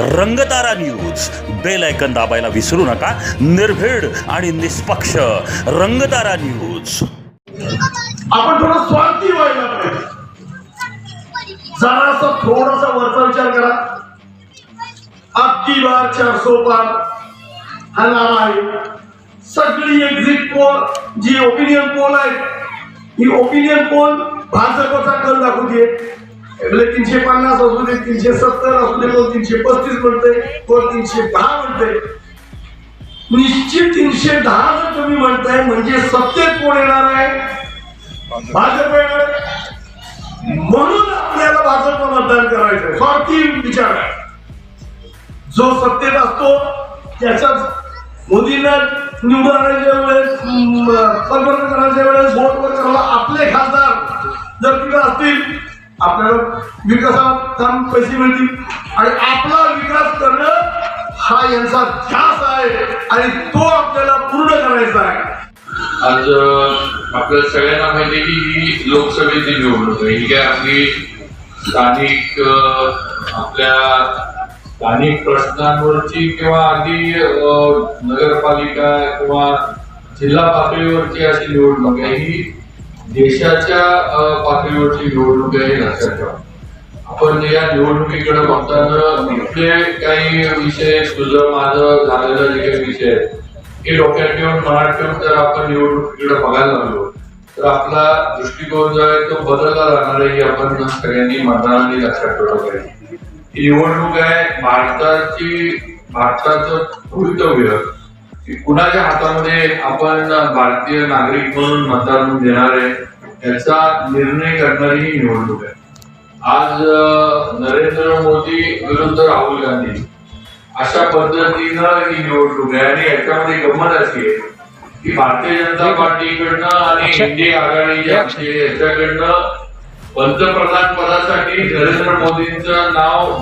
Rangtara news bell ऐकन दाबायला विसरू नका. निर्भीड आणि निष्पक्ष रंगतारा न्यूज आपण थोडं स्वार्थी व्हायला पाहिजे. जरासा थोडासा वरचा विचार करा. अबकी बार चार पार हल्ला आहे. सगळी एक्झिट पोल जी ओपिनियन पोल आहे ही ओपिनियन पोल भाजपचा कल दाखवते तीनशे पन्नास असू दे तीनशे सत्तर असू दे कोण तीनशे पस्तीस म्हणतोय कोण तीनशे दहा म्हणते निश्चित तीनशे दहा जर तुम्ही म्हणताय म्हणजे सत्तेत कोण येणार आहे? भाजप येणार आहे. म्हणून आपल्याला भाजप मतदान करायचं स्वार्थी विचार आहे. जो सत्तेत असतो त्याच्याच मोदींना निवडून आणायच्या वेळेस म, पंतप्रधान करायच्या वेळेस वोटवर करायला आपले खासदार जर तिकडे असतील आपल्याला विकासात काम पैसे मिळतील. आणि आपला विकास करणं हा यांचा ध्यास आहे. आणि तो आपल्याला पूर्ण करायचा आहे. आज आपल्या सगळ्यांना माहिती की ही लोकसभेची निवडणूक आहे. ही काय आपली स्थानिक आपल्या स्थानिक प्रश्नांवरची किंवा अगदी नगरपालिका किंवा जिल्हा पातळीवरची अशी निवडणूक आहे. ही देशाच्या पातळीवरची निवडणूक आहे लक्षात ठेवा आपण या निवडणुकीकडे बघताना इथले काही विषय तुझं माझं झालेला जे काही विषय आहेत हे डोक्यात ठेवून मनात ठेवून जर आपण निवडणुकीकडे बघायला लागलो. तर आपला दृष्टिकोन जो आहे तो बदलला जाणार आहे हे आपण सगळ्यांनी मतदारांनी लक्षात ठेवलं पाहिजे. ही निवडणूक आहे भारताची भारताचं भवितव्य. की कुणाच्या हातामध्ये आपण भारतीय नागरिक म्हणून मतदान देणार आहे याचा निर्णय करणारी ही निवडणूक आहे. आज नरेंद्र मोदी विरुद्ध राहुल गांधी अशा पद्धतीनं ही निवडणूक आहे आणि याच्यामध्ये गंमत अशी आहे की भारतीय जनता पार्टीकडनं आणि इंडिया आघाडी जी याच्याकडनं पंतप्रधान पदासाठी नरेंद्र मोदींचं नाव